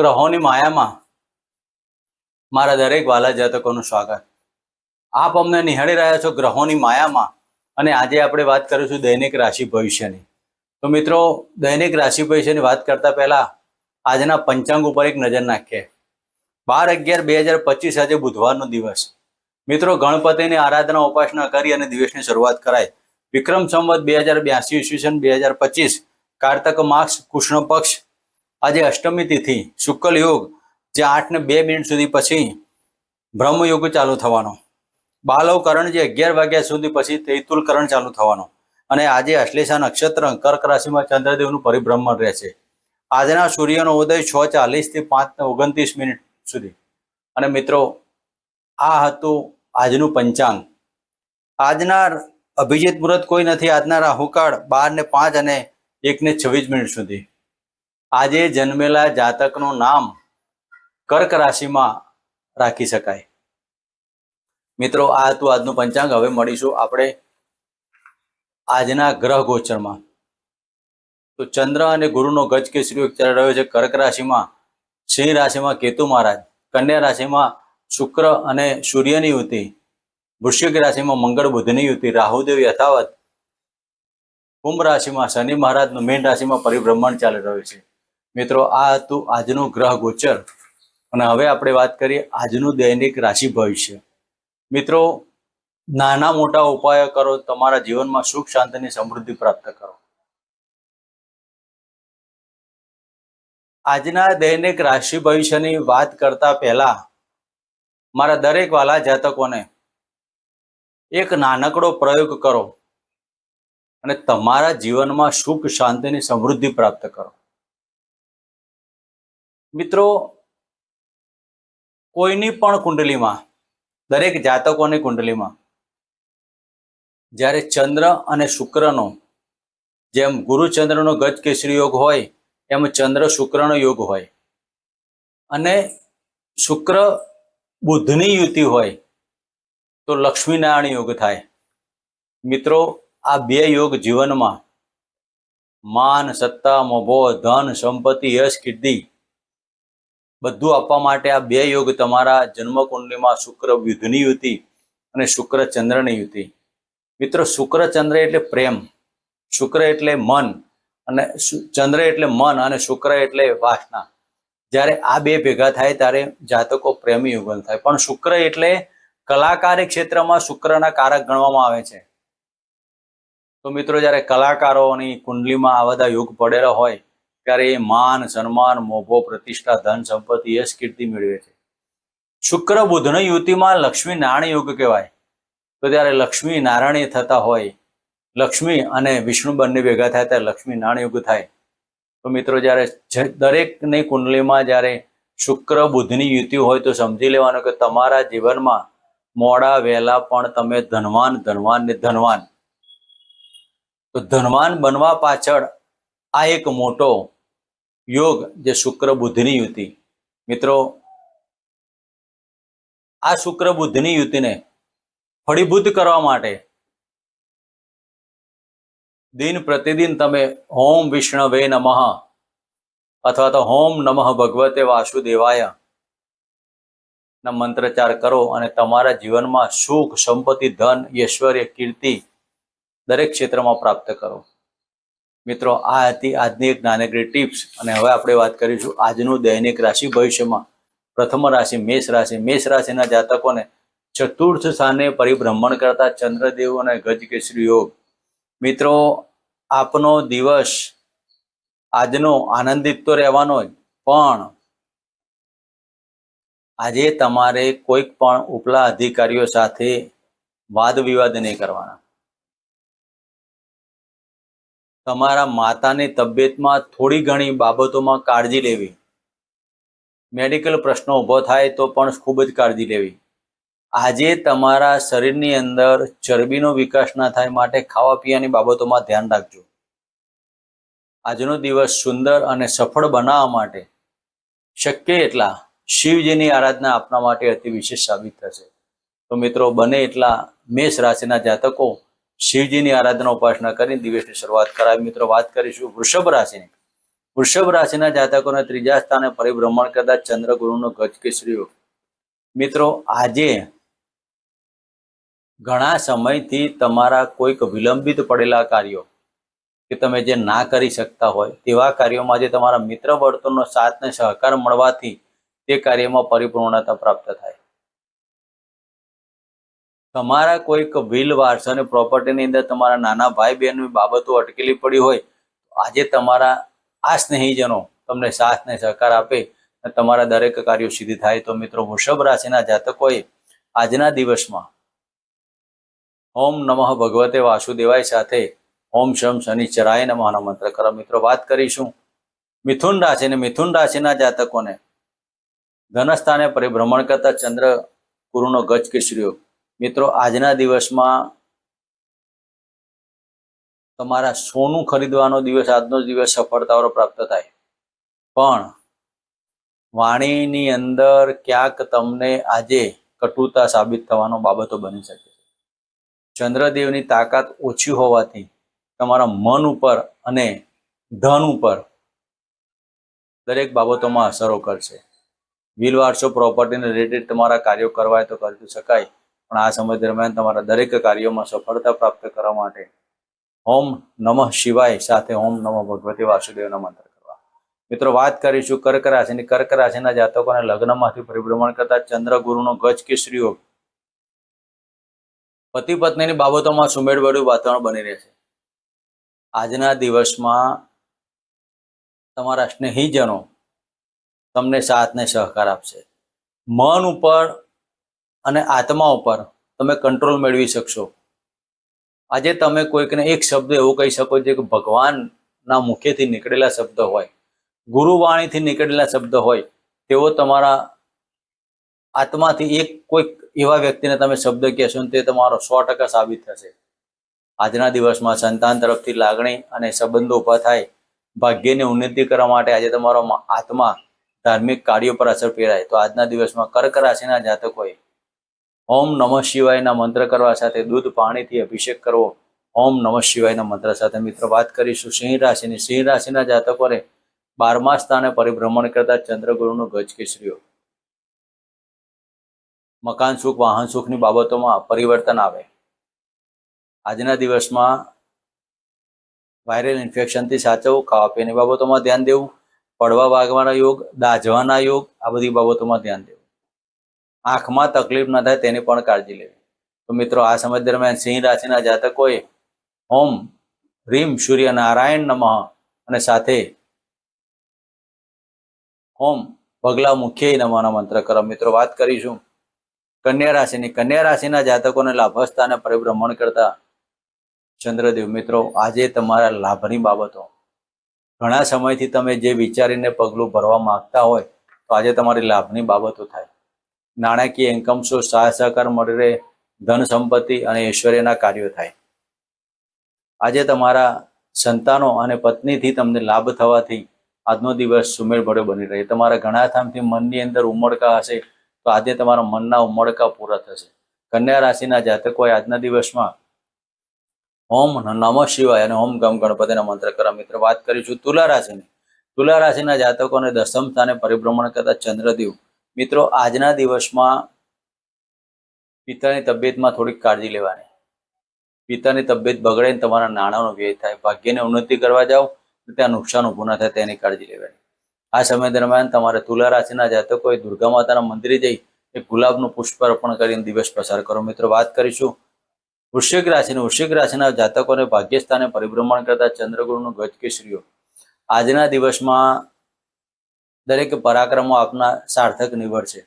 ગ્રહોની માયામાં મારા દરેક વાલા જાતકોનું સ્વાગત. આપ અમને નિહાળી રહ્યા છો ગ્રહોની માયામાં અને આજે આપણે વાત કરીશું દૈનિક રાશિ ભવિષ્યની. તો મિત્રો, દૈનિક રાશિ ભવિષ્યની વાત કરતા પહેલા આજના પંચાંગ ઉપર એક નજર નાખીએ. બાર અગિયાર બે હજાર પચીસ આજે બુધવારનો દિવસ. મિત્રો, ગણપતિની આરાધના ઉપાસના કરી અને દિવસની શરૂઆત કરાય વિક્રમ સંવત બે હજાર બ્યાસી, ઈસવીસન બે હજાર પચીસ, કારતક માસ, કૃષ્ણ પક્ષ આજે અષ્ટમી તિથિ, શુક્લ યોગ, જે આઠ ને બે મિનિટ સુધી પછી બ્રહ્મયોગ ચાલુ થવાનો. બાલવ કરણ જે અગિયાર વાગ્યા સુધી પછી તૈતુલ કરણ ચાલુ થવાનો. અને આજે અશ્લેષા નક્ષત્ર, કર્ક રાશિમાં ચંદ્રદેવનું પરિભ્રમણ રહેશે. આજના સૂર્યનો ઉદય છ ચાલીસથી પાંચ ઓગણત્રીસ મિનિટ સુધી. અને મિત્રો, આ હતું આજનું પંચાંગ. આજના અભિજીત મુહૂર્ત કોઈ નથી. આજના રાહુકાળ બાર ને પાંચ અને એક ને છવ્વીસ મિનિટ સુધી. આજે જન્મેલા જાતકનું નામ કર્ક રાશિમાં રાખી શકાય. મિત્રો, આ હતું આજનું પંચાંગ. હવે મળીશું આપણે આજના ગ્રહ ગોચરમાં. તો ચંદ્ર અને ગુરુનો ગજ કેસરી ચાલી રહ્યો છે કર્ક રાશિમાં સિંહ રાશિમાં કેતુ મહારાજ, કન્યા રાશિમાં શુક્ર અને સૂર્યની યુતિ, વૃશ્ચિક રાશિમાં મંગળ બુધની યુતિ, રાહુદેવ યથાવત, કુંભ રાશિમાં શનિ મહારાજનું, મીન રાશિમાં પરિભ્રમણ ચાલી રહ્યું છે. મિત્રો, આ હતું આજનું ગ્રહ ગોચર. અને હવે આપણે વાત કરીએ આજનું દૈનિક રાશિ ભવિષ્ય મિત્રો, નાના મોટા ઉપાયો કરો, તમારા જીવનમાં સુખ શાંતિની સમૃદ્ધિ પ્રાપ્ત કરો. આજના દૈનિક રાશિ ભવિષ્યની વાત કરતા પહેલા, મારા દરેક વાલા જાતકોને એક નાનકડો પ્રયોગ કરો અને તમારા જીવનમાં સુખ શાંતિની સમૃદ્ધિ પ્રાપ્ત કરો. મિત્રો, કોઈની પણ કુંડલીમાં, દરેક જાતકોની કુંડલીમાં, જ્યારે ચંદ્ર અને શુક્રનો, જેમ ગુરુચંદ્રનો ગજ કેસરી યોગ હોય, એમ ચંદ્ર શુક્રનો યોગ હોય. અને શુક્ર બુદ્ધની યુતિ હોય, તો લક્ષ્મીનારાયણ યોગ થાય. મિત્રો, આ બે યોગ જીવનમાં, માન, સત્તા, મોભો, ધન, સંપત્તિ, યશ, કીર્તિ બધું આપવા માટે આ બે યોગ તમારા જન્મકુંડલીમાં શુક્ર યુદ્ધની યુતિ અને શુક્ર ચંદ્રની યુતિ. મિત્રો, શુક્ર ચંદ્ર એટલે પ્રેમ, શુક્ર એટલે મન અને ચંદ્ર એટલે મન અને શુક્ર એટલે વાસના. જ્યારે આ બે ભેગા થાય ત્યારે જાતકો પ્રેમી યુગલ થાય. પણ શુક્ર એટલે કલાકારી ક્ષેત્રમાં શુક્રના કારક ગણવામાં આવે છે. તો મિત્રો, જ્યારે કલાકારોની કુંડલીમાં આ બધા યોગ પડેલા હોય ત્યારે એ માન, સન્માન, મોભો, પ્રતિષ્ઠા, ધન, સંપત્તિ, યશ, કીર્તિ મેળવે છે. શુક્ર બુધની યુતિમાં લક્ષ્મી નારાયણ યોગ કહેવાય. તો ત્યારે લક્ષ્મી નારાયણ થતા હોય, લક્ષ્મી અને વિષ્ણુ બંને ભેગા થાય ત્યારે લક્ષ્મી નારાયણ યોગ થાય. તો મિત્રો, જ્યારે દરેકની કુંડલીમાં જ્યારે શુક્ર, બુધની યુતિ હોય તો સમજી લેવાનું કે તમારા જીવનમાં મોડા, વહેલા પણ તમે ધનવાન ધનવાન ને ધનવાન. તો ધનવાન બનવા પાછળ આ એક મોટો યોગ જે શુક્ર બુદ્ધની યુતિ. મિત્રો, આ શુક્ર બુદ્ધની યુતિને ફળીભૂત કરવા માટે દિન પ્રતિદિન તમે હોમ વિષ્ણવે નમઃ અથવા તો હોમ નમઃ ભગવતે વાસુદેવાય ના મંત્રચાર કરો અને તમારા જીવનમાં સુખ, સંપત્તિ, ધન, ઐશ્વર્ય, કીર્તિ દરેક ક્ષેત્રમાં પ્રાપ્ત કરો. મિત્રો, આ હતી આજની એક નાનકડી ટિપ્સ. અને હવે આપણે વાત કરીશું આજનું દૈનિક રાશિ ભવિષ્યમાં. પ્રથમ રાશિ મેષ રાશિ. મેષ રાશિના જાતકોને ચતુર્થ સ્થાને પરિભ્રમણ કરતા ચંદ્રદેવ અને ગજકેશરી યોગ. મિત્રો, આપનો દિવસ આજનો આનંદિત તો રહેવાનો જ, પણ આજે તમારે કોઈક પણ ઉપલા અધિકારીઓ સાથે વાદ વિવાદ નહીં કરવાના. તમારા માતાની તબિયતમાં થોડી ઘણી બાબતોમાં કાળજી લેવી. મેડિકલ પ્રશ્નો ઊભો થાય તો પણ ખૂબ જ કાળજી લેવી. આજે તમારા શરીરની અંદર ચરબીનો વિકાસ ના થાય માટે ખાવા પીવાની બાબતોમાં ધ્યાન રાખજો. આજનો દિવસ સુંદર અને સફળ બનાવવા માટે શક્ય એટલા શિવજીની આરાધના આપના માટે અતિ વિશેષ સાબિત થશે. તો મિત્રો, બને એટલા મેષ રાશિના જાતકો શિવજીની આરાધના ઉપાસના કરીને દિવસની શરૂઆત કરાવી. મિત્રો, વાત કરીશું વૃષભ રાશિની. વૃષભ રાશિના જાતકોના ત્રીજા સ્થાને પરિભ્રમણ કરતા ચંદ્રગુરુનો ગજ કેસરી મિત્રો, આજે ઘણા સમયથી તમારા કોઈક વિલંબિત પડેલા કાર્યો કે તમે જે ના કરી શકતા હોય, તેવા કાર્યોમાં જે તમારા મિત્ર વર્તુળનો સાથ ને સહકાર મળવાથી તે કાર્યમાં પરિપૂર્ણતા પ્રાપ્ત થાય. તમારા કોઈક વિલ વારસ અને પ્રોપર્ટીની અંદર તમારા નાના ભાઈ બહેનની બાબતો અટકેલી પડી હોય, આજે તમારા આ સ્નેહીજનો તમને સાથ ને સહકાર આપે તમારા દરેક કાર્યો સિદ્ધ થાય. તો મિત્રો, વૃષભ રાશિના જાતકોએ આજના દિવસમાં ઓમ નમઃ ભગવતે વાસુદેવાય સાથે ઓમ શમ શનિચરાય નમઃના મંત્ર કરો. મિત્રો, વાત કરીશું મિથુન રાશિ અને મિથુન રાશિના જાતકોને. ધનસ્થાને પરિભ્રમણ કરતા ચંદ્ર ગુરુનો ગજ કેસરીઓ મિત્રો, આજના દિવસમાં તમારા સોનું ખરીદવાનો દિવસ, આજનો દિવસ સફળતાઓ પ્રાપ્ત થાય. પણ વાણીની અંદર ક્યાંક તમને આજે કટુતા સાબિત થવાનો બાબતો બની શકે છે. ચંદ્રદેવની તાકાત ઓછી હોવાથી તમારા મન ઉપર અને ધન ઉપર દરેક બાબતોમાં અસરો કરશે. વિલ વારસો પ્રોપર્ટીને રિલેટેડ તમારા કાર્યો કરવા તો કરી શકાય. પણ આ સમય દરમિયાન તમારા દરેક કાર્યોમાં સફળતા પ્રાપ્ત કરવા માટે ઓમ નમઃ શિવાય સાથે ઓમ નમઃ ભગવતી વાસુદેવના મંત્ર કરવા. મિત્રો, વાત કરીશું કર્ક રાશિની. કર્ક રાશિના જાતકોને લગ્નમાંથી પરિભ્રમણ કરતા ચંદ્ર ગજ કે શ્રીયોગ પતિ પત્નીની બાબતોમાં સુમેળભર્યું વાતાવરણ બની રહેશે આજના દિવસમાં તમારા સ્નેહીજનો તમને સાથ ને સહકાર આપશે. મન ઉપર અને આત્મા ઉપર તમે કંટ્રોલ મેળવી શકશો. આજે તમે કોઈકને એક શબ્દ એવો કહી શકો છો કે ભગવાનના મુખેથી નીકળેલા શબ્દ હોય, ગુરુવાણીથી નીકળેલા શબ્દ હોય, તેઓ તમારા આત્માથી એક કોઈક એવા વ્યક્તિને તમે શબ્દ કહેશો તે તમારો સો ટકા સાબિત થશે. આજના દિવસમાં સંતાન તરફથી લાગણી અને સંબંધો ઊભા થાય, ભાગ્યની ઉન્નતિ કરવા માટે આજે તમારો આત્મા ધાર્મિક કાર્યો પર અસર પહેરાય. તો આજના દિવસમાં કર્ક રાશિના જાતકોએ ઓમ નમઃ શિવાયના મંત્ર કરવા સાથે દૂધ પાણીથી અભિષેક કરવો. ઓમ નમઃ શિવાયના મંત્ર સાથે મિત્રો વાત કરીશું. સિંહ રાશિની, સિંહ રાશિના જાતકોને બારમા સ્થાને પરિભ્રમણ કરતા ચંદ્રગુરુનું ગજ મકાન સુખ, વાહન સુખની બાબતોમાં પરિવર્તન આવે. આજના દિવસમાં વાયરલ ઇન્ફેક્શનથી સાચવવું ખાવા પીવાની બાબતોમાં ધ્યાન દેવું પડવા વાગવાના યોગ, દાઝવાના યોગ, આ બધી બાબતોમાં ધ્યાન દેવું. આંખમાં તકલીફ ન થાય તેની પણ કાળજી લેવી. તો મિત્રો, આ સમય દરમિયાન સિંહ રાશિના જાતકોએ ઓમ, રીમ, સૂર્ય, નારાયણ નમઃ અને સાથે ઓમ, પગલા મુખ્ય નમાના મંત્ર કરો. મિત્રો, વાત કરીશું. કન્યા રાશિની. કન્યા રાશિના જાતકોને લાભસ્થાને પરિભ્રમણ કરતા ચંદ્રદેવ, મિત્રો, આજે તમારા લાભની બાબતો. ઘણા સમયથી તમે જે વિચારીને પગલું ભરવા માંગતા હોય, તો આજે તમારી લાભની બાબતો થાય. નાણાકીય ઇન્કમ સોર્સ સહાય સહકાર મળી ધન સંપત્તિ અને ઐશ્વર્યના કાર્યો થાય. આજે તમારા સંતાનો અને પત્નીથી તમને લાભ થવાથી આજનો દિવસ સુમેળભર્યો બની રહે. તમારા ઘણા થામથી મનની અંદર ઉમળકા હશે, તો આજે તમારા મનના ઉમળકા પૂરા થશે. કન્યા રાશિના જાતકોએ આજના દિવસમાં ઓમ નમઃ શિવાય અને ઓમ ગમ ગણપતિના મંત્ર કરવા મિત્ર, વાત કરીશું તુલા રાશિની. તુલા રાશિના જાતકોને દસમ સ્થાને પરિભ્રમણ કરતા ચંદ્રદેવ મિત્રો, આજના દિવસમાં પિતાની તબિયતમાં થોડીક કાળજી લેવાની. પિતાની તબિયત બગડે ને તમારા નાણાંનો વ્યય થાય, ભાગ્યને ઉન્નતિ કરવા જાઓ, તો ત્યાં નુકસાન ઊભું ના થાય, તેની કાળજી લેવાની. આ સમય દરમિયાન તમારે તુલા રાશિના જાતકોએ દુર્ગા માતાના મંદિરે જઈ એક ગુલાબનું પુષ્પ અર્પણ કરીને દિવસ પસાર કરો. મિત્રો, વાત કરીશું વૃશ્ચિક રાશિની. વૃશ્ચિક રાશિના જાતકોને ભાગ્યસ્થાને પરિભ્રમણ કરતા ચંદ્રગુરુનું ગજ આજના દિવસમાં દરેક પરાક્રમો આપના સાર્થક નીવડશે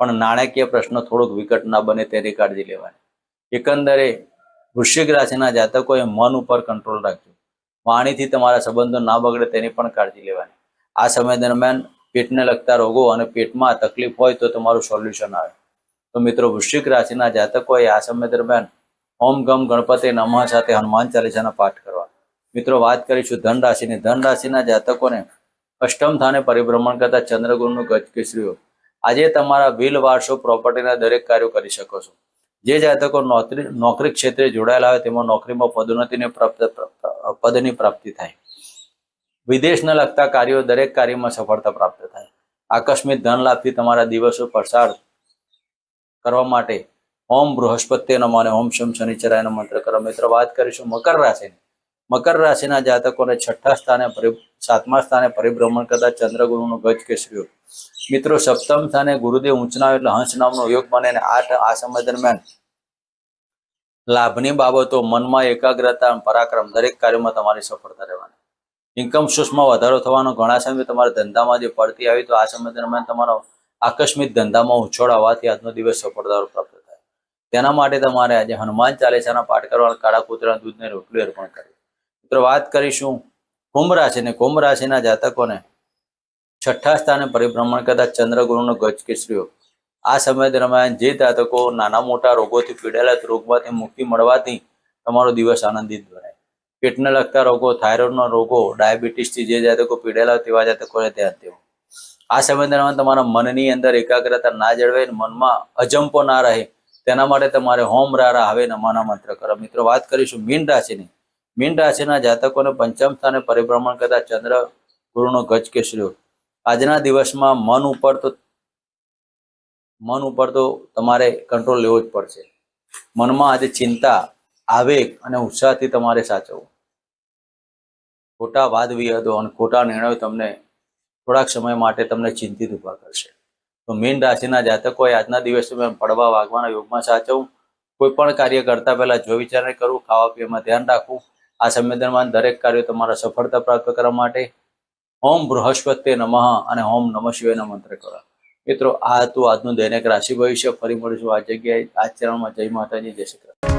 પણ નાણાકીય પ્રશ્નો થોડોક વિકટ ના બને તેની કાળજી લેવાની. એકંદરે વૃશ્ચિક રાશિના જાતકોએ મન ઉપર કંટ્રોલ રાખજો વાણીથી તમારા સંબંધો ના બગડે તેની પણ કાળજી લેવાની. આ સમય દરમિયાન પેટને લગતા રોગો અને પેટમાં તકલીફ હોય તો તમારું સોલ્યુશન આવે. તો મિત્રો, વૃશ્ચિક રાશિના જાતકોએ આ સમય દરમિયાન ઓમ ગમ ગણપતિ નમઃ સાથે હનુમાન ચાલીસાના પાઠ કરવા. મિત્રો, વાત કરીશું ધન રાશિની ધન રાશિના જાતકોને અષ્ટમ સ્થાને પરિભ્રમણ કરતા ચંદ્રગુરુનું ગજ કેસરીઓ. આજે તમારા વિલ વારસો પ્રોપર્ટીના દરેક કાર્યો કરી શકો છો. જે જાતકો નોકરી નોકરી ક્ષેત્રે જોડાયેલા હોય તેમાં નોકરીમાં પદોન્નતિને પ્રાપ્ત, પદની પ્રાપ્તિ થાય. વિદેશને લગતા કાર્યો દરેક કાર્યમાં સફળતા પ્રાપ્ત થાય. આકસ્મિક ધન લાભથી તમારા દિવસો પસાર કરવા માટે ઓમ બૃહસ્પતિ નમઃ અને ઓમ શમ શનિચરાયનો મંત્ર કરો. મિત્રો, વાત કરીશું મકર રાશિની. મકર રાશિના જાતકોને છઠ્ઠા સ્થાને સાતમા સ્થાને પરિભ્રમણ કરતા ચંદ્રગુરુનો ગજ કેસર્યો. મિત્રો, સપ્તમ સ્થાને ગુરુદેવ ઊંચના એટલે હંસ નામનો યોગ બને અને આ સમય દરમિયાન લાભની બાબતો, મનમાં એકાગ્રતા પરાક્રમ દરેક કાર્યમાં તમારી સફળતા રહેવાની. ઇન્કમ સોર્સમાં વધારો થવાનો, ઘણા સમય તમારા ધંધામાં જે પડતી આવી, તો આ સમય દરમિયાન તમારો આકસ્મિક ધંધામાં ઉછોળ આવવાથી આજનો દિવસ સફળતા પ્રાપ્ત થાય. તેના માટે તમારે આજે હનુમાન ચાલીસાના પાઠ કરવા કાળા કૂતરા દૂધને રોટલી અર્પણ કરવી. મિત્રો વાત કરીશું. કુંભ રાશિને કુંભ રાશિના જાતકોને છઠ્ઠા સ્થાને પરિભ્રમણ કરતા ચંદ્રગુરુનો ગજ કેસરીઓ આ સમય દરમિયાન જે જાતકો નાના મોટા રોગોથી પીડાયેલા રોગમાંથી મુક્તિ મળવાથી તમારો દિવસ આનંદિત બને. પેટને લગતા રોગો, થાઇરોઇડના રોગો ડાયાબિટીસથી જે જાતકો પીડાયેલા તેવા જાતકોને ધ્યાન દેવું. આ સમય દરમિયાન તમારા મનની અંદર એકાગ્રતા ના જળવાય મનમાં અજંપો ના રહે. તેના માટે તમારે હોમ રારા હવે નમાના મંત્ર કરો. મિત્રો, વાત કરીશું મીન રાશિની. મીન રાશિના જાતકોને પંચમ સ્થાને પરિભ્રમણ કરતા ચંદ્ર ગુરુનો ગજ કેસરીઓ આજના દિવસમાં મન ઉપર તો મન ઉપર તો તમારે કંટ્રોલ લેવો જ પડશે. મનમાં આજે ચિંતા, આવેગ અને ઉત્સાહથી તમારે સાચવવું. ખોટા વાદ વિવાદો અને ખોટા નિર્ણયો તમને થોડાક સમય માટે તમને ચિંતિત ઊભા કરશે. તો મીન રાશિના જાતકોએ આજના દિવસમાં પડવા વાગવાના યોગમાં સાચવવું કોઈ પણ કાર્ય કરતા પહેલા જો વિચારને કરવું ખાવા પીવામાં ધ્યાન રાખવું આ સમય દરેક કાર્યો તમારા સફળતા પ્રાપ્ત કરવા માટે ઓમ બૃહસ્પતિ નમઃ અને ઓમ નમઃ શિવાય મંત્ર કરો. મિત્રો, આ હતું આજનું દૈનિક રાશિ ભવિષ્ય. ફરી મળીશું આ જગ્યાએ. આ ચરણમાં જય માતાજી, જય શ્રી કૃષ્ણ.